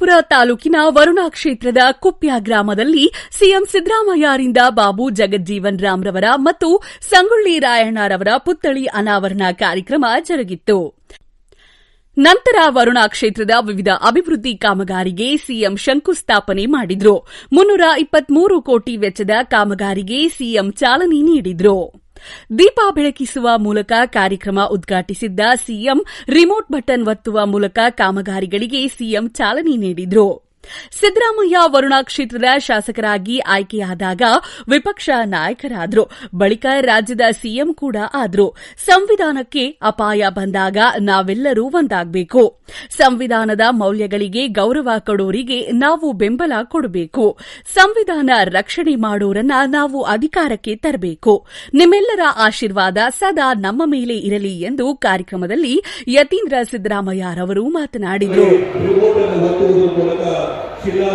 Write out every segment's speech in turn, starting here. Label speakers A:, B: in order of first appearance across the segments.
A: ಹೊಳೆನರಸೀಪುರ ತಾಲೂಕಿನ ವರುಣಾ ಕ್ಷೇತ್ರದ ಕುಪ್ಯ ಗ್ರಾಮದಲ್ಲಿ ಸಿಎಂ ಸಿದ್ದರಾಮಯ್ಯರಿಂದ ಬಾಬು ಜಗಜ್ಜೀವನ್ ರಾಮ್ರವರ ಮತ್ತು ಸಂಗೊಳ್ಳಿ ರಾಯಣ್ಣರವರ ಪುತ್ಥಳಿ ಅನಾವರಣ ಕಾರ್ಯಕ್ರಮ ಜರುಗಿತ್ತು. ನಂತರ ವರುಣಾ ಕ್ಷೇತ್ರದ ವಿವಿಧ ಅಭಿವೃದ್ಧಿ ಕಾಮಗಾರಿಗೆ ಸಿಎಂ ಶಂಕುಸ್ಥಾಪನೆ ಮಾಡಿದ್ರು. ಮುನ್ನೂರ ಇಪ್ಪತ್ಮೂರು ಕೋಟಿ ವೆಚ್ಚದ ಕಾಮಗಾರಿಗೆ ಸಿಎಂ ಚಾಲನೆ ನೀಡಿದ್ರು. ದೀಪ ಬೆಳಕಿಸುವ ಮೂಲಕ ಕಾರ್ಯಕ್ರಮ ಉದ್ಘಾಟಿಸಿದ್ದ ಸಿಎಂ ರಿಮೋಟ್ ಬಟನ್ ಒತ್ತುವ ಮೂಲಕ ಕಾಮಗಾರಿಗಳಿಗೆ ಸಿಎಂ ಚಾಲನೆ ನೀಡಿದ್ರು. ಸಿದ್ದರಾಮಯ್ಯ ವರುಣಾ ಕ್ಷೇತ್ರದ ಶಾಸಕರಾಗಿ ಆಯ್ಕೆಯಾದಾಗ ವಿಪಕ್ಷ ನಾಯಕರಾದರು, ಬಳಿಕ ರಾಜ್ಯದ ಸಿಎಂ ಕೂಡ ಆದ್ರು. ಸಂವಿಧಾನಕ್ಕೆ ಅಪಾಯ ಬಂದಾಗ ನಾವೆಲ್ಲರೂ ಒಂದಾಗಬೇಕು. ಸಂವಿಧಾನದ ಮೌಲ್ಯಗಳಿಗೆ ಗೌರವ ಕೊಡೋರಿಗೆ ನಾವು ಬೆಂಬಲ ಕೊಡಬೇಕು. ಸಂವಿಧಾನ ರಕ್ಷಣೆ ಮಾಡೋರನ್ನ ನಾವು ಅಧಿಕಾರಕ್ಕೆ ತರಬೇಕು. ನಿಮ್ಮೆಲ್ಲರ ಆಶೀರ್ವಾದ ಸದಾ ನಮ್ಮ ಮೇಲೆ ಇರಲಿ ಎಂದು ಕಾರ್ಯಕ್ರಮದಲ್ಲಿ ಯತೀಂದ್ರ ಸಿದ್ದರಾಮಯ್ಯರವರು ಮಾತನಾಡಿದರು.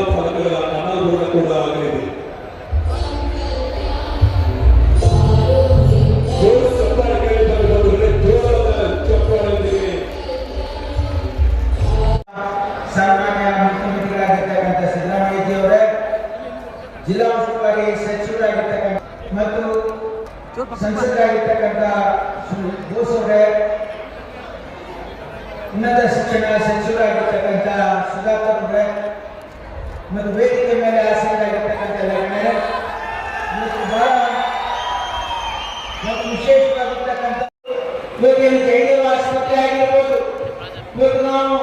B: ಫಲಕಗಳ ಅನಾವರಣ ಕೂಡ ಆಗಲಿದೆ.
C: ಸನ್ಮಾನ್ಯ ಜಿಲ್ಲಾ ಉಸ್ತುವಾರಿ ಸಚಿವರಾಗಿರ್ತಕ್ಕಂಥ ಮತ್ತು ಸಂಸದರಾಗಿರ್ತಕ್ಕಂಥ ಬೋಸ್ ಅವರೇ ಉನ್ನತ ಶಿಕ್ಷಣ ಸಚಿವರಾಗಿರ್ತಕ್ಕಂಥ ಸುಧಾಕರ್ ಅವರೇ ಮತ್ತು ವೇದಿಕೆ ಮೇಲೆ ಆಸೀನರಾಗಿರ್ತಕ್ಕಂಥ ಎಲ್ಲ ಗಣ್ಯರೇ, ಇವತ್ತು ಬಹಳ ಮತ್ತು ವಿಶೇಷವಾಗಿರ್ತಕ್ಕಂಥ ಇವತ್ತು ಜಯದೇವ ಆಸ್ಪತ್ರೆ ಆಗಿರ್ಬೋದು. ಇವತ್ತು ನಾವು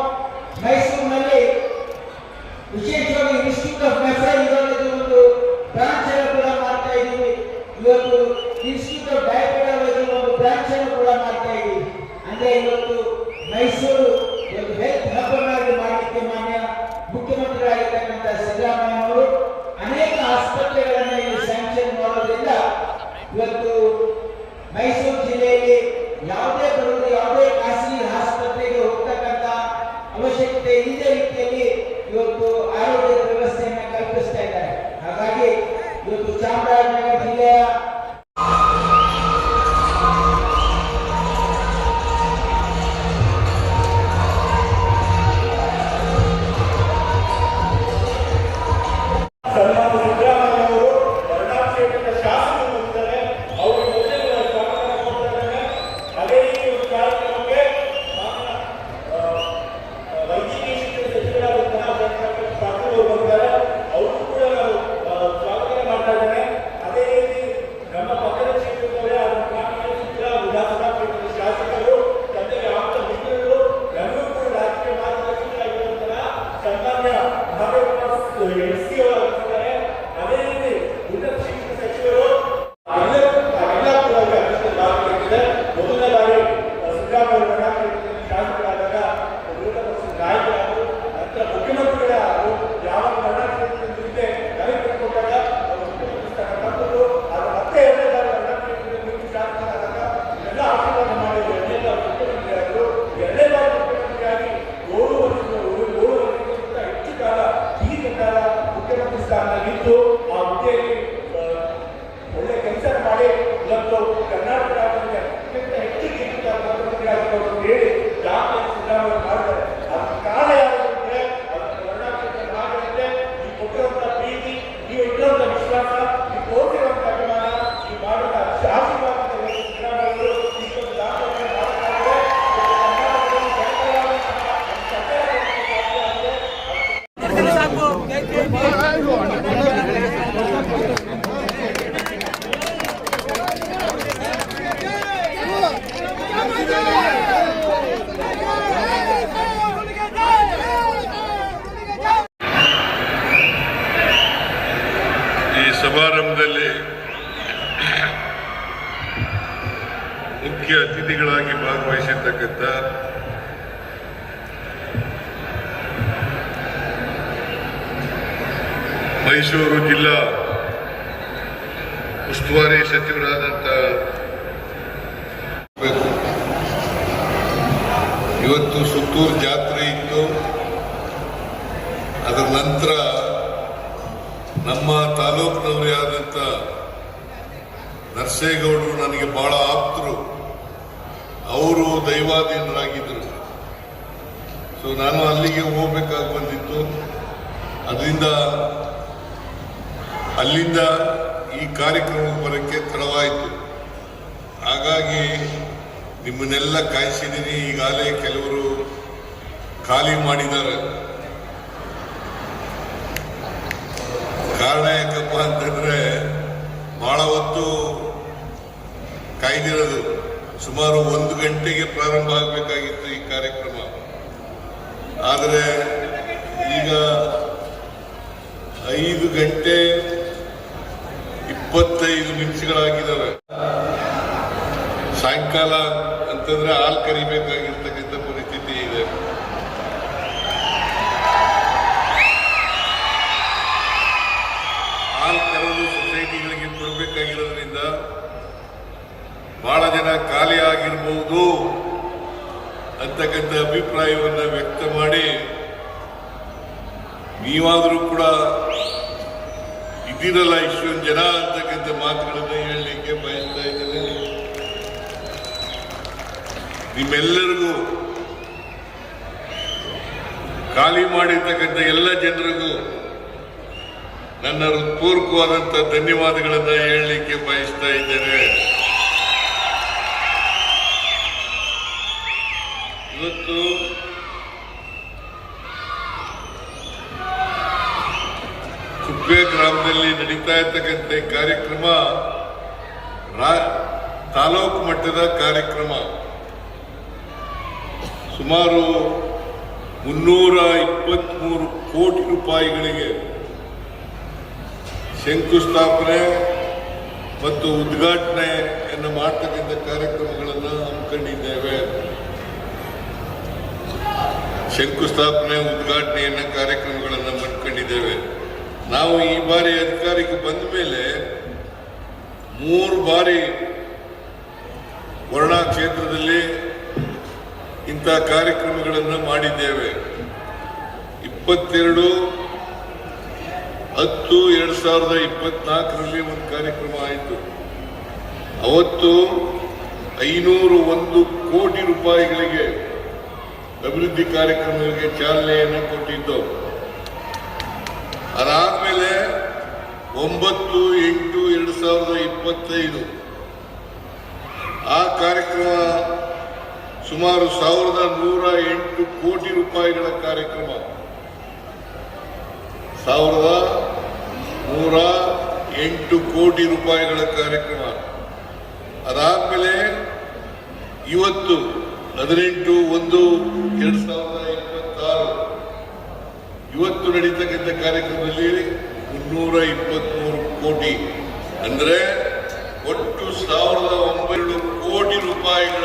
D: ಸಮಾರಂಭದಲ್ಲಿ ಮುಖ್ಯ ಅತಿಥಿಗಳಾಗಿ ಭಾಗವಹಿಸಿರ್ತಕ್ಕಂಥ ಮೈಸೂರು ಜಿಲ್ಲಾ ಉಸ್ತುವಾರಿ ಸಚಿವರಾದಂಥ ಇವತ್ತು ಸುತ್ತೂರು ಜಾತ್ರೆ ಇತ್ತು. ಅದರ ನಂತರ ನಮ್ಮ ತಾಲೂಕಿನವರೇ ಆದಂಥ ನರಸೇಗೌಡರು ನನಗೆ ಬಹಳ ಆಪ್ತರು. ಅವರು ದೈವಾಧೀನರಾಗಿದ್ದರು. ಸೊ ನಾನು ಅಲ್ಲಿಗೆ ಹೋಗ್ಬೇಕಾಗಿ ಬಂದಿತ್ತು. ಅದರಿಂದ ಅಲ್ಲಿಂದ ಈ ಕಾರ್ಯಕ್ರಮಕ್ಕೆ ಬರೋಕ್ಕೆ ತಡವಾಯಿತು. ಹಾಗಾಗಿ ನಿಮ್ಮನ್ನೆಲ್ಲ ಕಾಯಿಸಿದ್ದೀನಿ. ಈಗಾಗಲೇ ಕೆಲವರು ಖಾಲಿ ಮಾಡಿದ್ದಾರೆ. ಕಾರಣ ಯಾಕಪ್ಪ ಅಂತಂದ್ರೆ ಬಹಳ ಹೊತ್ತು ಕಾಯ್ದಿರೋದು. ಸುಮಾರು ಒಂದು ಗಂಟೆಗೆ ಪ್ರಾರಂಭ ಆಗಬೇಕಾಗಿತ್ತು ಈ ಕಾರ್ಯಕ್ರಮ. ಆದರೆ ಈಗ ಐದು ಗಂಟೆ ಇಪ್ಪತ್ತೈದು ನಿಮಿಷಗಳಾಗಿದ್ದಾವೆ. ಸಾಯಂಕಾಲ ಅಂತಂದ್ರೆ ಹಾಲು ಕರಿಬೇಕಾಗಿರ್ತಕ್ಕಂಥ ಬಹಳ ಜನ ಖಾಲಿ ಆಗಿರ್ಬೋದು ಅಂತಕ್ಕಂಥ ಅಭಿಪ್ರಾಯವನ್ನು ವ್ಯಕ್ತ ಮಾಡಿ ನೀವಾದರೂ ಕೂಡ ಇದ್ದೀರಲ್ಲ ಇಷ್ಟೊಂದು ಜನ ಅಂತಕ್ಕಂಥ ಮಾತುಗಳನ್ನು ಹೇಳಲಿಕ್ಕೆ ಬಯಸ್ತಾ ಇದ್ದೇನೆ. ನಿಮ್ಮೆಲ್ಲರಿಗೂ ಖಾಲಿ ಮಾಡಿರ್ತಕ್ಕಂಥ ಎಲ್ಲ ಜನರಿಗೂ ನನ್ನ ಹೃತ್ಪೂರ್ವಕವಾದಂಥ ಧನ್ಯವಾದಗಳನ್ನು ಹೇಳಲಿಕ್ಕೆ ಬಯಸ್ತಾ ಇದ್ದೇನೆ. ಇವತ್ತು ಗ್ರಾಮದಲ್ಲಿ ನಡೀತಾ ಇರ್ತಕ್ಕಂಥ ಕಾರ್ಯಕ್ರಮ. ತಾಲೂಕು ಮಟ್ಟದ ಕಾರ್ಯಕ್ರಮ. ಸುಮಾರು ಮುನ್ನೂರ ಇಪ್ಪತ್ಮೂರು ಕೋಟಿ ರೂಪಾಯಿಗಳಿಗೆ ಶಂಕುಸ್ಥಾಪನೆ ಮತ್ತು ಉದ್ಘಾಟನೆಯನ್ನು ಮಾಡ್ತಕ್ಕಂಥ ಕಾರ್ಯಕ್ರಮಗಳನ್ನು ಹಮ್ಮಿಕೊಂಡಿದ್ದೇವೆ. ಶಂಕುಸ್ಥಾಪನೆ, ಉದ್ಘಾಟನೆಯನ್ನು ಕಾರ್ಯಕ್ರಮಗಳನ್ನು ಮಾಡ್ಕೊಂಡಿದ್ದೇವೆ. ನಾವು ಈ ಬಾರಿ ಅಧಿಕಾರಕ್ಕೆ ಬಂದ ಮೇಲೆ ಮೂರು ಬಾರಿ ವರ್ಣಾ ಕ್ಷೇತ್ರದಲ್ಲಿ ಇಂಥ ಕಾರ್ಯಕ್ರಮಗಳನ್ನು ಮಾಡಿದ್ದೇವೆ. ಇಪ್ಪತ್ತೆರಡು, ಹತ್ತು, ಎರಡು ಸಾವಿರದ ಇಪ್ಪತ್ನಾಲ್ಕರಲ್ಲಿ ಒಂದು ಕಾರ್ಯಕ್ರಮ ಆಯಿತು. ಅವತ್ತು ಐನೂರು ಒಂದು ಕೋಟಿ ರೂಪಾಯಿಗಳಿಗೆ ಅಭಿವೃದ್ಧಿ ಕಾರ್ಯಕ್ರಮಗಳಿಗೆ ಚಾಲನೆಯನ್ನು ಕೊಟ್ಟಿದ್ದು. ಅದಾದ್ಮೇಲೆ ಒಂಬತ್ತು ಎಂಟು ಎರಡು ಸಾವಿರದ ಇಪ್ಪತ್ತೈದು ಆ ಕಾರ್ಯಕ್ರಮ ಸುಮಾರು ಸಾವಿರದ ನೂರ ಎಂಟು ಕೋಟಿ ರೂಪಾಯಿಗಳ ಕಾರ್ಯಕ್ರಮ. ಸಾವಿರದ ನೂರ ಎಂಟು ಕೋಟಿ ರೂಪಾಯಿಗಳ ಕಾರ್ಯಕ್ರಮ. ಅದಾದ್ಮೇಲೆ ಇವತ್ತು ಹದಿನೆಂಟು ಒಂದು ಎರಡು ಸಾವಿರದ ಇಪ್ಪತ್ತಾರು. ಇವತ್ತು ನಡೀತಕ್ಕಂಥ ಕಾರ್ಯಕ್ರಮದಲ್ಲಿ ಮುನ್ನೂರ ಇಪ್ಪತ್ಮೂರು ಕೋಟಿ. ಅಂದ್ರೆ ಒಟ್ಟು ಸಾವಿರದ ಒಂಬೈನೂರು ಕೋಟಿ ರೂಪಾಯಿಗಳ